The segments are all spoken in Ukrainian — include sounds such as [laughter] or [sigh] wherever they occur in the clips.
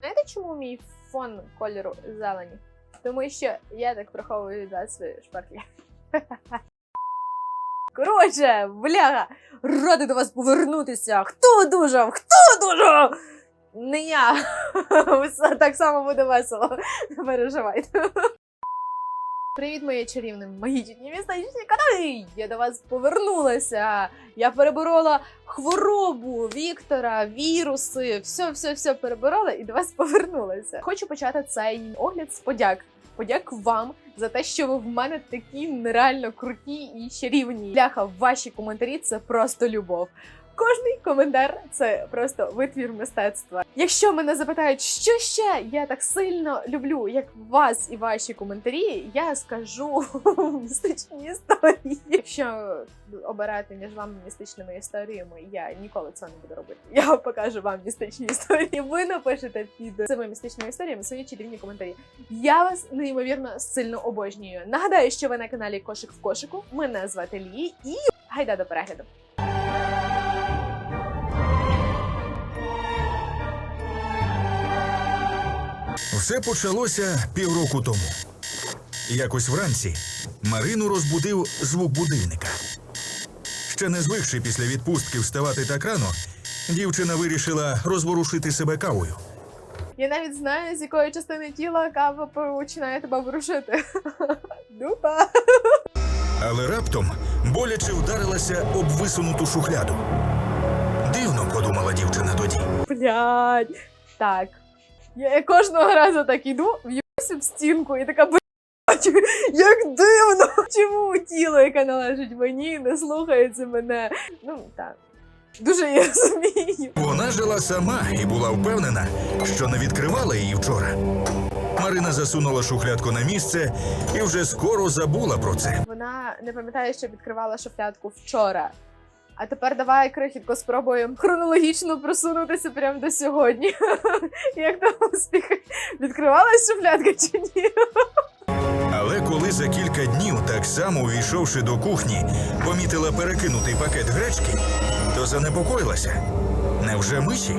Знаєте, чому мій фон кольору зелені? Тому що я так приховую від свої шпаклі. [laughs] Коротше, бляга, ради до вас повернутися. Хто одужав? Хто одужав? Не я. [laughs] Так само буде весело. Не переживайте. Привіт, мої чарівні магічні містечні канали! Я до вас повернулася. Я переборола хворобу Віктора, віруси, все, все, все переборола і до вас повернулася. Хочу почати цей огляд з подяк. Подяк вам за те, що ви в мене такі нереально круті і чарівні. Бляха, ваші коментарі це просто любов. Кожний коментар це просто витвір мистецтва. Якщо мене запитають, що ще я так сильно люблю, як вас і ваші коментарі, я скажу [laughs] містичні історії. Якщо обирати між вами містичними історіями, я ніколи цього не буду робити. Я покажу вам містичні історії. Ви напишете під цими містичними історіями свої чарівні коментарі. Я вас неймовірно сильно обожнюю. Нагадаю, що ви на каналі Кошик в кошику. Мене звати Лі і гайда до перегляду. Все почалося півроку тому. Якось вранці Марину розбудив звук будильника. Ще не звикши після відпустки вставати так рано, дівчина вирішила розворушити себе кавою. Я навіть знаю, з якої частини тіла кава починає тебе ворушити. [laughs] Дупа. Але раптом боляче вдарилася об висунуту шухляду. Дивно, подумала дівчина тоді. Блядь. Так. Я кожного разу так іду, в'юся в стінку і така блядь, як дивно. Чому тіло, яке належить мені, не слухається мене? Ну так. Дуже я розумію. Вона жила сама і була впевнена, що не відкривала її вчора. Марина засунула шухлядку на місце і вже скоро забула про це. Вона не пам'ятає, що відкривала шуфлядку вчора. А тепер давай крихітко спробуємо хронологічно просунутися прямо до сьогодні. [laughs] Як там успіхи? Відкривалась шуфлядка чи ні? Але коли за кілька днів, так само увійшовши до кухні, помітила перекинутий пакет гречки, то занепокоїлася. Невже миші?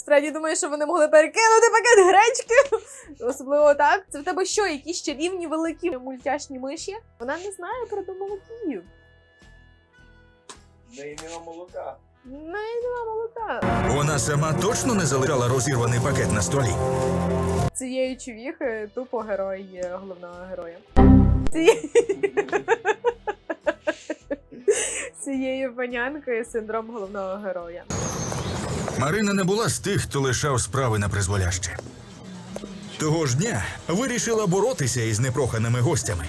Справді думаю, що вони могли перекинути пакет гречки. Особливо так. Це в тебе що, якісь чарівні великі мультяшні миші? Вона не знає про домовиків. І нема молока. Не нема молока. Вона сама точно не залишала розірваний пакет на столі. Цієї човіхи тупо герой є головного героя. Цієї... Цієї панянки синдром головного героя. Марина не була з тих, хто лишав справи на призволяще. Того ж дня вирішила боротися із непроханими гостями.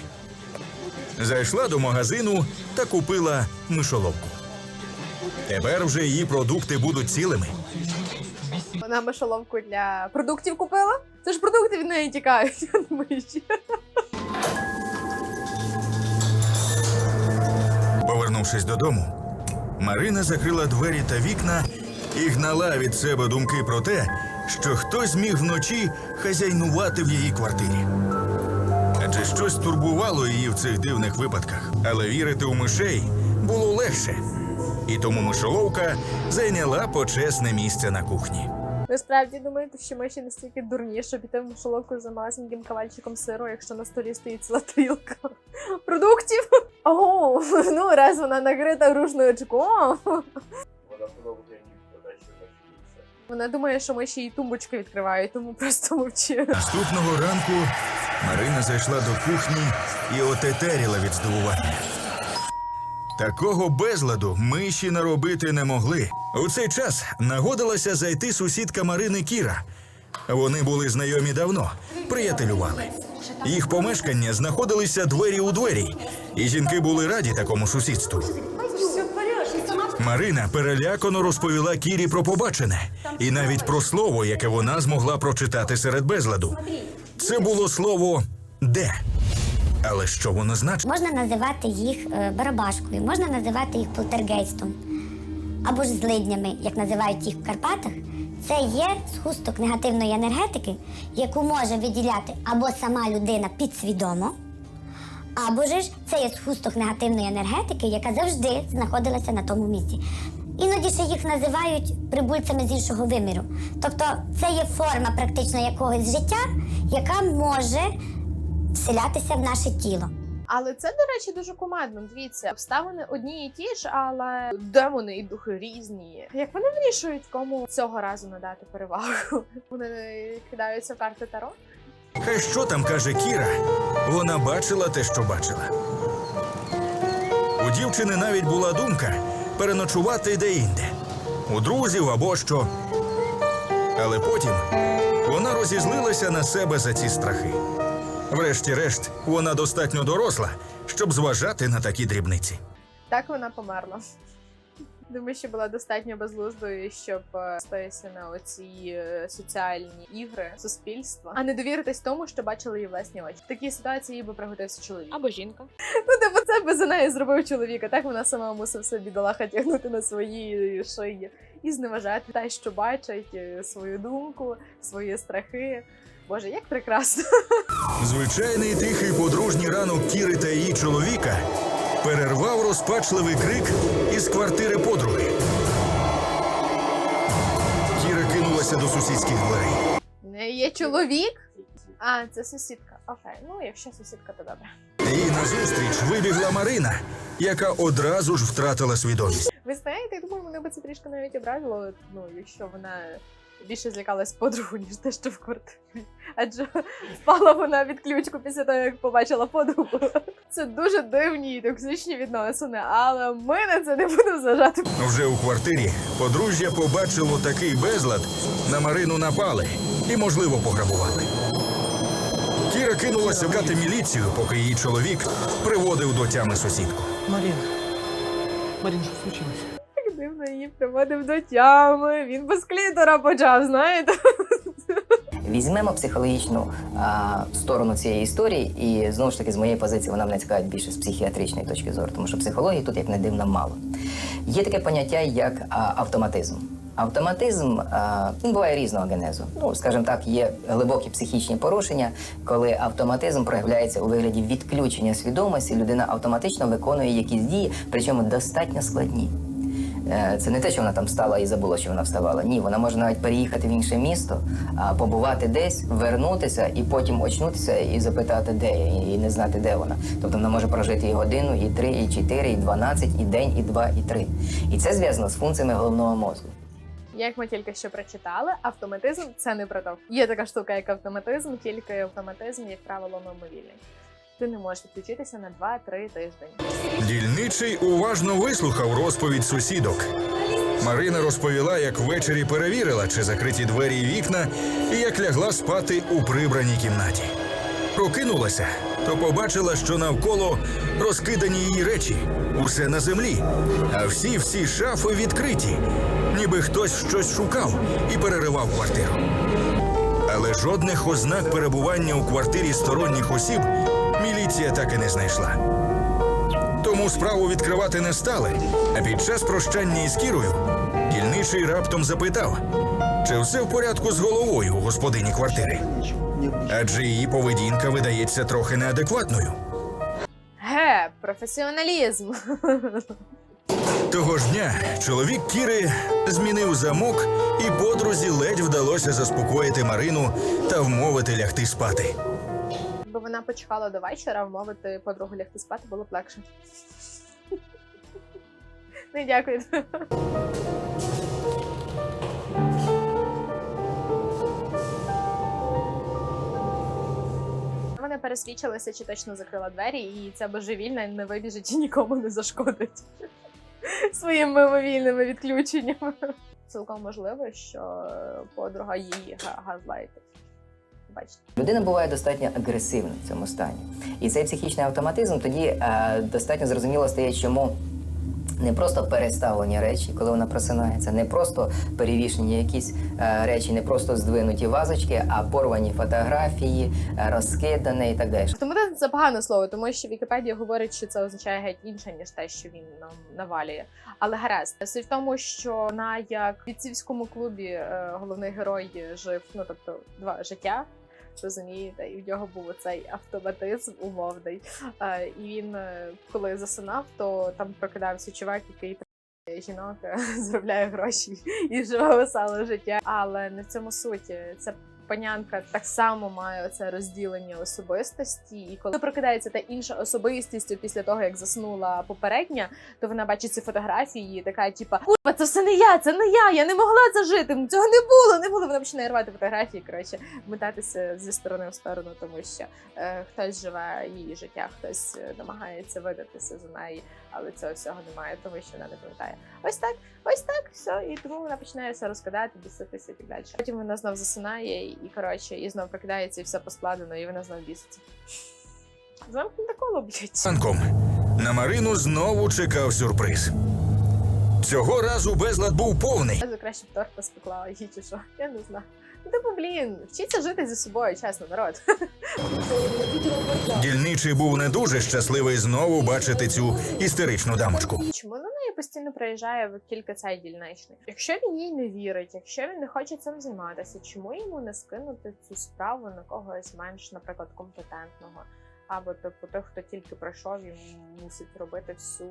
Зайшла до магазину та купила мишоловку. Тепер вже її продукти будуть цілими. Вона мишоловку для продуктів купила. Це ж продукти від неї тікають. [laughs] миші. Повернувшись додому, Марина закрила двері та вікна і гнала від себе думки про те, що хтось міг вночі хазяйнувати в її квартирі. Адже щось турбувало її в цих дивних випадках, але вірити у мишей було легше. І тому мишоловка зайняла почесне місце на кухні. Ви справді думаєте, що миші настільки дурні, щоб піти в мишоловку за малесеньким кавальчиком сиру, якщо на столі стоїть ціла тарілка продуктів? О, ну раз вона накрита що бачиться. Вона думає, що миші їй тумбочки відкривають, тому просто мовчи. Наступного ранку Марина зайшла до кухні і отетеріла від здивування. Такого безладу миші наробити не могли. У цей час нагодилася зайти сусідка Марини Кіра. Вони були знайомі давно, приятелювали. Їх помешкання знаходилися двері у двері, і жінки були раді такому сусідству. Марина перелякано розповіла Кірі про побачене і навіть про слово, яке вона змогла прочитати серед безладу. Це було слово де. Але що воно значить? Можна називати їх е, барабашкою, можна називати їх полтергейстом або ж злиднями, як називають їх в Карпатах. Це є згусток негативної енергетики, яку може виділяти або сама людина підсвідомо, або ж це є згусток негативної енергетики, яка завжди знаходилася на тому місці. Іноді ще їх називають прибульцями з іншого виміру. Тобто це є форма практично якогось життя, яка може вселятися в наше тіло. Але це, до речі, дуже кумедно. Дивіться, обставини одні і ті ж, але демони і духи різні. Як вони вирішують, кому цього разу надати перевагу? [laughs] Вони кидаються в карти Таро? Хай що там каже Кіра, вона бачила те, що бачила. У дівчини навіть була думка переночувати де-інде, у друзів або що. Але потім вона розізлилася на себе за ці страхи. Врешті-решт, вона достатньо доросла, щоб зважати на такі дрібниці. Так вона померла. Думаю, що була достатньо безглуздою, щоб е, стоятися на оці е, соціальні ігри суспільства, а не довіритись тому, що бачили її власні очі. В такій ситуації їй би пригодився чоловік. Або жінка. Ну, типу, це би за неї зробив чоловік, а так вона сама мусив собі долаха тягнути на свої шиї і зневажати те, що бачить, е, свою думку, свої страхи. Боже, як прекрасно. Звичайний тихий подружній ранок Кіри та її чоловіка перервав розпачливий крик із квартири подруги. Кіра кинулася до сусідських дверей. Не є чоловік? А, це сусідка. Окей, ну якщо сусідка, то добре. Їй назустріч вибігла Марина, яка одразу ж втратила свідомість. Ви знаєте, я думаю, мене би це трішки навіть образило, ну, якщо вона більше злякалась подругу, ніж те, що в квартирі. Адже впала вона від ключку після того, як побачила подругу. Це дуже дивні і токсичні відносини, але ми на це не будемо зважати. Вже у квартирі подружжя побачило такий безлад, на Марину напали і, можливо, пограбували. Кіра кинулася шукати міліцію, поки її чоловік приводив до тями сусідку. Марин. Марин, що случилось? Так її приводив до тями. Він без клітора почав, знаєте? Візьмемо психологічну а, сторону цієї історії, і знову ж таки, з моєї позиції, вона мене цікавить більше з психіатричної точки зору, тому що психології тут, як не дивно, мало. Є таке поняття, як а, автоматизм. Автоматизм а, він буває різного генезу. Ну, скажімо так, є глибокі психічні порушення, коли автоматизм проявляється у вигляді відключення свідомості, людина автоматично виконує якісь дії, причому достатньо складні. Е, Це не те, що вона там встала і забула, що вона вставала. Ні, вона може навіть переїхати в інше місто, побувати десь, вернутися і потім очнутися і запитати, де і не знати, де вона. Тобто вона може прожити і годину, і три, і чотири, і дванадцять, і день, і два, і три. І це зв'язано з функціями головного мозку. Як ми тільки що прочитали, автоматизм це не про то. Є така штука, як автоматизм, тільки автоматизм, як правило, мимовільний. Ти не можеш відключитися на 2-3 тиждень. Дільничий уважно вислухав розповідь сусідок. Марина розповіла, як ввечері перевірила, чи закриті двері і вікна, і як лягла спати у прибраній кімнаті. Прокинулася, то побачила, що навколо розкидані її речі, усе на землі, а всі всі шафи відкриті, ніби хтось щось шукав і переривав квартиру. Але жодних ознак перебування у квартирі сторонніх осіб міліція так і не знайшла. Тому справу відкривати не стали. А під час прощання із Кірою дільничий раптом запитав, чи все в порядку з головою у господині квартири. Адже її поведінка видається трохи неадекватною. Ге, професіоналізм. Того ж дня чоловік Кіри змінив замок, і подрузі ледь вдалося заспокоїти Марину та вмовити лягти спати. Бо вона почекала до вечора, вмовити подругу лягти спати було б легше. [laughs] Не дякую. Вона пересвідчилася, чи точно закрила двері, і ця божевільна не вибіжить і нікому не зашкодить [laughs] своїми мимовільними відключеннями. [laughs] Цілком можливо, що подруга її га- газлайтить. Бачите. Людина буває достатньо агресивна в цьому стані. І цей психічний автоматизм тоді е, достатньо зрозуміло стає, чому не просто переставлені речі, коли вона просинається, не просто перевішені якісь е, речі, не просто здвинуті вазочки, а порвані фотографії, е, розкидане і так далі. Автоматизм це погане слово, тому що Вікіпедія говорить, що це означає геть інше, ніж те, що він нам навалює. Але гаразд, суть в тому, що на як в бійцівському клубі е, головний герой жив, ну тобто два життя. Розумієте, і в нього був цей автоматизм умовний. І він, е, коли засинав, то там прокидався чувак, який жінок е, [laughs] заробляє гроші і живе веселе життя. Але не в цьому суті. Це панянка так само має оце розділення особистості, і коли прокидається та інша особистість після того, як заснула попередня, то вона бачить ці фотографії, і така, типа, курва, це все не я, це не я, я не могла це жити. Цього не було, не було. Вона починає рвати фотографії. Коротше, метатися зі сторони в сторону, тому що е, хтось живе її життя, хтось е, намагається видатися за неї, але цього всього немає, тому що вона не пам'ятає. Ось так, ось так, все. І тому вона починає все розкидати, біситися і так далі. Потім вона знов засинає, і коротше, і знов прокидається, і все поскладено, і вона знов біситься. Замкнуте коло, блядь. Ранком на Марину знову чекав сюрприз. Цього разу безлад був повний. Я краще б торта спекла їй чи що. Я не знаю. Ну, типу, блін, вчіться жити зі собою, чесно, народ. Дільничий був не дуже щасливий знову бачити цю істеричну дамочку. Чому на неї постійно приїжджає в кілька цей дільничний? Якщо він їй не вірить, якщо він не хоче цим займатися, чому йому не скинути цю справу на когось менш, наприклад, компетентного? Або типу тих, хто тільки пройшов і мусить робити всю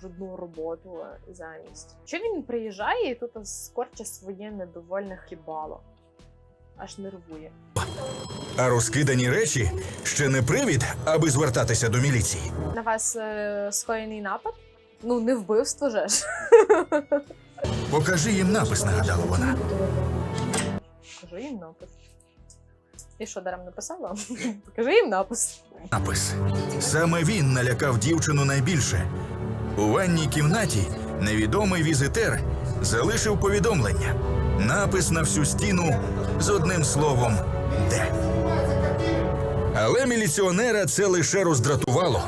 брудну роботу замість. Що він приїжджає і тут скорче своє недовольне хлібало? Аж нервує. А розкидані речі ще не привід, аби звертатися до міліції. На вас е, скоєний напад? Ну, не вбивство же ж. Покажи їм напис, нагадала вона. Покажи їм напис. І що даром написала? [laughs] Покажи їм напис. Напис. Саме він налякав дівчину найбільше. У ванній кімнаті невідомий візитер залишив повідомлення. Напис на всю стіну з одним словом де. Але міліціонера це лише роздратувало.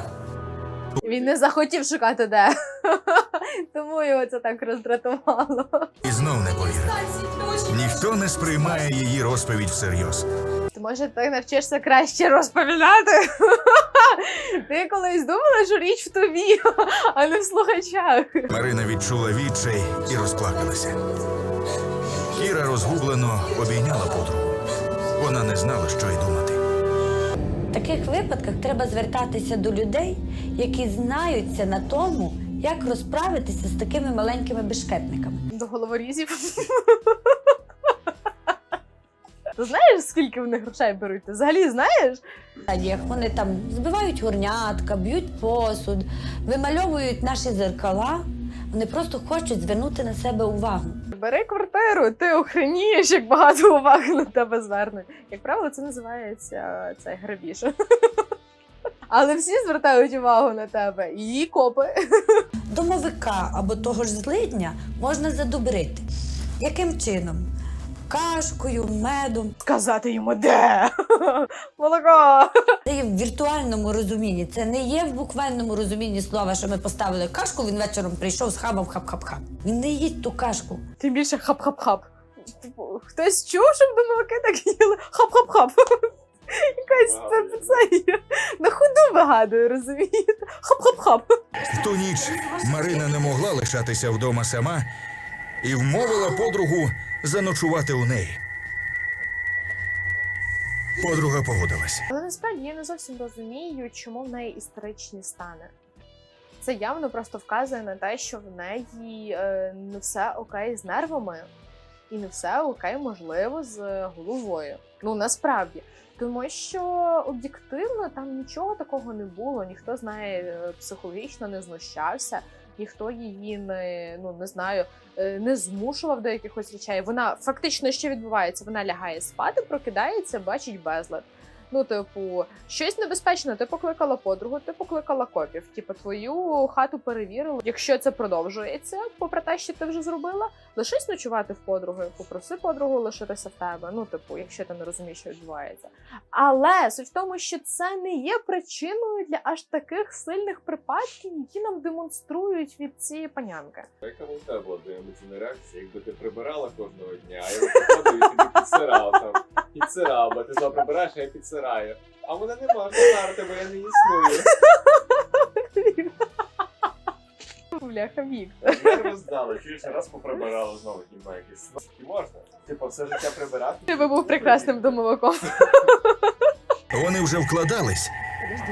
Він не захотів шукати де. [laughs] Тому його це так роздратувало. І знов не повірив. Ніхто не сприймає її розповідь всерйоз. Ти може ти навчишся краще розповідати? [laughs] Ти колись думала, що річ в тобі, [laughs] а не в слухачах. Марина відчула відчай і розплакалася. Кіра розгублено обійняла подругу. Вона не знала, що й думати. В таких випадках треба звертатися до людей, які знаються на тому, як розправитися з такими маленькими бешкетниками. До головорізів. [laughs] Ти знаєш, скільки в них грошей беруть? Ти взагалі знаєш? Як вони там збивають горнятка, б'ють посуд, вимальовують наші зеркала. Вони просто хочуть звернути на себе увагу. Бери квартиру, ти охренієш, як багато уваги на тебе зверне. Як правило, це називається е, цей грабіж. [laughs] Але всі звертають увагу на тебе. І копи. Домовика або того ж злидня можна задобрити. Яким чином? Кашкою, медом. Сказати йому де? [laughs] Молоко. Це є в віртуальному розумінні. Це не є в буквальному розумінні слова, що ми поставили кашку, він вечором прийшов, схабав хап-хап-хап. Він не їсть ту кашку. Тим більше хап-хап-хап. Типу, Хтось чув, щоб домовики так їли хап-хап-хап. [laughs] Якась це, це на ходу вигадую, розумієте? Хап-хап-хап. В ту ніч Марина не могла лишатися вдома сама і вмовила подругу заночувати у неї. Подруга погодилась. Але насправді я не зовсім розумію, чому в неї історичні стани. Це явно просто вказує на те, що в неї е, не все окей з нервами, і не все окей, можливо, з головою. Ну насправді. Тому що об'єктивно там нічого такого не було, ніхто знає е, психологічно не знущався, ніхто її не ну не знаю, е, не змушував до якихось речей. Вона фактично що відбувається? Вона лягає спати, прокидається, бачить безлад. Ну, типу, щось небезпечне, ти покликала подругу, ти покликала копів. Типу, твою хату перевірили. Якщо це продовжується, попри те, що ти вже зробила, лишись ночувати в подруги, попроси подругу лишитися в тебе. Ну, типу, якщо ти не розумієш, що відбувається. Але суть в тому, що це не є причиною для аж таких сильних припадків, які нам демонструють від цієї панянки. Яка у тебе була емоційна реакція, якби ти прибирала кожного дня, а я виходив і тобі підсирав там. Підсирав, бо ти знову прибираєш, а я підсираю. А мене не можна жарти, бо я не існую. Бляха Віктор. Я роздала, чуєш, раз поприбирала знову хіба якісь. І можна? Типу, все життя прибирати? Ти би був прекрасним домовиком. Вони вже вкладались,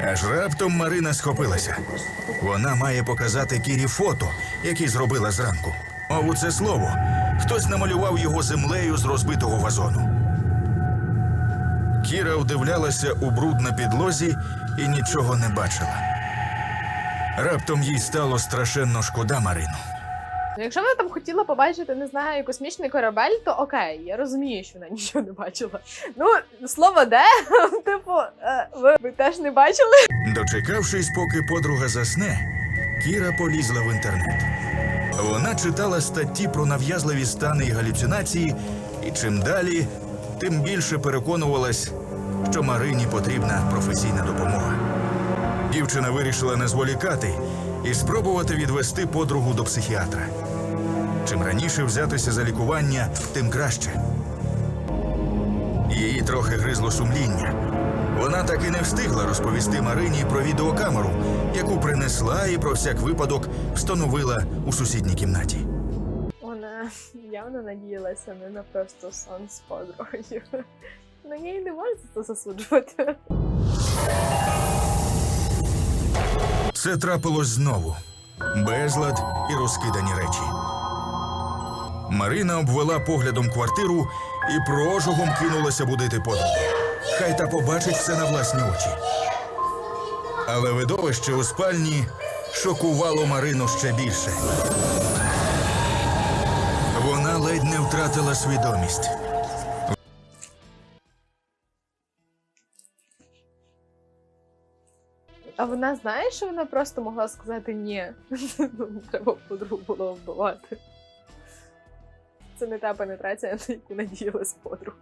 Аж раптом Марина схопилася. Вона має показати Кірі фото, які зробила зранку. Мову це слово. Хтось намалював його землею з розбитого вазону. Кіра вдивлялася у бруд на підлозі і нічого не бачила. Раптом їй стало страшенно шкода Марину. Ну, якщо вона там хотіла побачити, не знаю, космічний корабель, то окей, я розумію, що вона [laughs] нічого не бачила. Ну, слово де, [laughs] типу, е, ви, ви теж не бачили? Дочекавшись, поки подруга засне, Кіра полізла в інтернет. Вона читала статті про нав'язливі стани і галюцинації, і чим далі, тим більше переконувалась, що Марині потрібна професійна допомога. Дівчина вирішила не зволікати і спробувати відвести подругу до психіатра. Чим раніше взятися за лікування, тим краще. Її трохи гризло сумління. Вона так і не встигла розповісти Марині про відеокамеру, яку принесла і про всяк випадок встановила у сусідній кімнаті. Явно надіялася не на просто сон з подругою. Я її не можу це засуджувати. Це трапилось знову. Безлад і розкидані речі. Марина обвела поглядом квартиру і прожогом кинулася будити подругу. Хай та побачить все на власні очі. Але видовище у спальні шокувало Марину ще більше. Ледь не втратила свідомість. А вона знає, що вона просто могла сказати ні. [laughs] Ну, Треба подругу було вбивати. Це не та пенетрація, на яку надіялась подруга.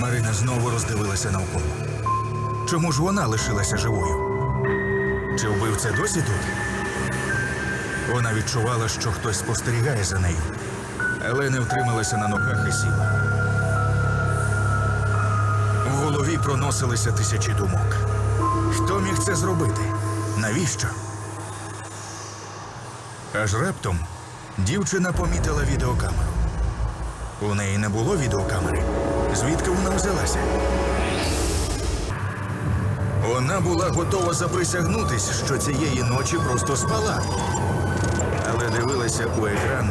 Марина знову роздивилася навколо. Чому ж вона лишилася живою? Чи вбивця досі тут? Вона відчувала, що хтось спостерігає за нею, але не втрималася на ногах і сіла. В голові проносилися тисячі думок. Хто міг це зробити? Навіщо? Аж раптом дівчина помітила відеокамеру. У неї не було відеокамери. Звідки вона взялася? Вона була готова заприсягнутись, що цієї ночі просто спала. Але дивилася у екран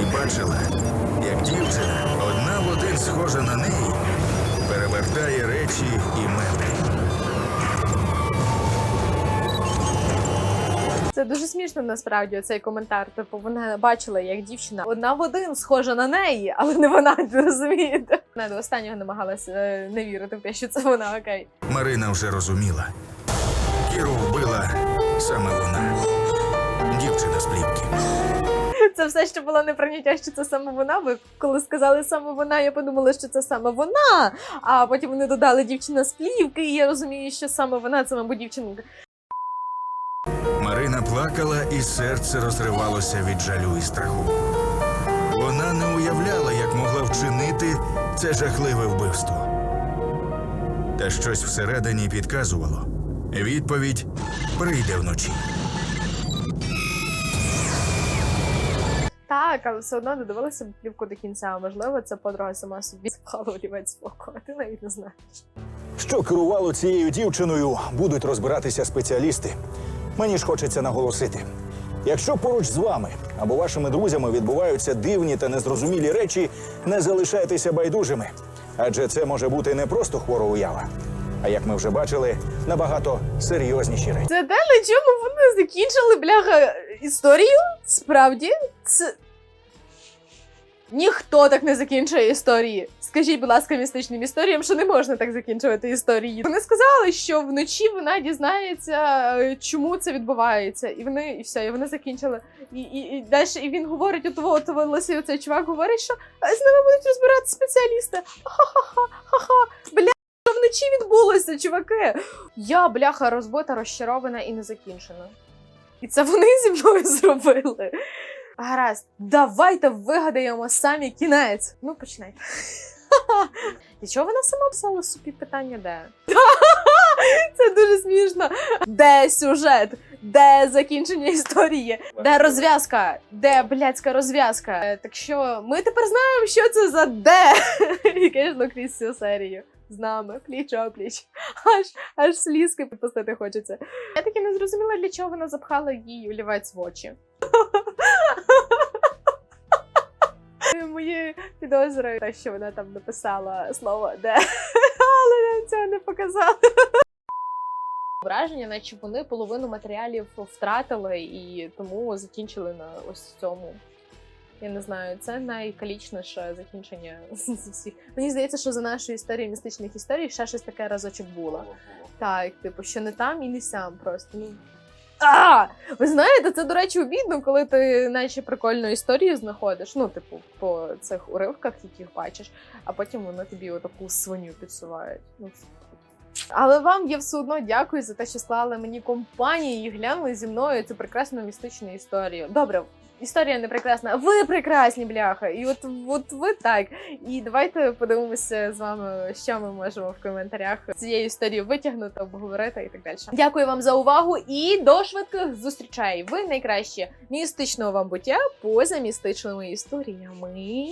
і бачила, як дівчина, одна в один схожа на неї, перевертає речі і меблі. Це дуже смішно насправді цей коментар. Типу, вона бачила, як дівчина одна в один схожа на неї, але не вона, [laughs] розумієте? Вона до останнього намагалася е, не вірити в те, що це вона окей. Марина вже розуміла. Кіру вбила саме вона. Дівчина з плівки. Це все ще було неприйняття, що це саме вона. Бо коли сказали саме вона, я подумала, що це саме вона. А потім вони додали дівчина з плівки, і я розумію, що саме вона це, мабуть, дівчинка. Марина плакала, і серце розривалося від жалю і страху. Вона не уявляла, як могла вчинити це жахливе вбивство. Та щось всередині підказувало. Відповідь прийде вночі. Так, але все одно додивилася плівку до кінця. Можливо, це подруга сама собі спала олівець споку, а ти навіть не знаєш. Що керувало цією дівчиною, будуть розбиратися спеціалісти. Мені ж хочеться наголосити: якщо поруч з вами або вашими друзями відбуваються дивні та незрозумілі речі, не залишайтеся байдужими, адже це може бути не просто хвора уява, а як ми вже бачили, набагато серйозніші речі. Це те, на чому вони закінчили, бляха, історію? Справді? Це. Ніхто так не закінчує історії. Скажіть, будь ласка, містичним історіям, що не можна так закінчувати історії. Вони сказали, що вночі вона дізнається, чому це відбувається, і вони і все, і вони закінчили. І, і, і далі і він говорить, от от Лисий, оцей чувак говорить, що «Е, з ними будуть розбирати спеціалісти. Ха-ха-ха, ха-ха. Бля, що вночі відбулося, чуваки? Я, бляха, розбита, розчарована і не закінчена. І це вони зі мною [laughs] зробили. Гаразд, давайте вигадаємо самі кінець. Ну, починайте. І [laughs] чого вона сама писала собі питання, де? [laughs] Це дуже смішно. Де сюжет? Де закінчення історії? Де розв'язка? Де блядська розв'язка? Е, Так що ми тепер знаємо, що це за де. І звісно, крізь цю серію. З нами, пліч опліч. [laughs] Аж аж слізки підпустити хочеться. Я таки не зрозуміла, для чого вона запхала їй олівець в очі. [laughs] Мої підозри, те, що вона там написала слово де, [laughs] але нам цього не показали. Враження, наче вони половину матеріалів втратили і тому закінчили на ось цьому. Я не знаю, це найкалічніше закінчення з всіх. Мені здається, що за нашою історією містичних історій ще щось таке разочок було. Так, типу, що не там і не сям просто. Ну. А! Ви знаєте, це, до речі, обідно, коли ти наче прикольну історію знаходиш, ну, типу, по цих уривках, яких бачиш, а потім вони тобі отаку свиню підсувають. Ну, але вам я все одно дякую за те, що склали мені компанію і глянули зі мною цю прекрасну містичну історію. Добре, історія не прекрасна, ви прекрасні, бляха. І от, от ви так. І давайте подивимося з вами, що ми можемо в коментарях цієї історії витягнути, обговорити і так далі. Дякую вам за увагу і до швидких зустрічей. Ви найкраще містичного вам буття поза містичними історіями.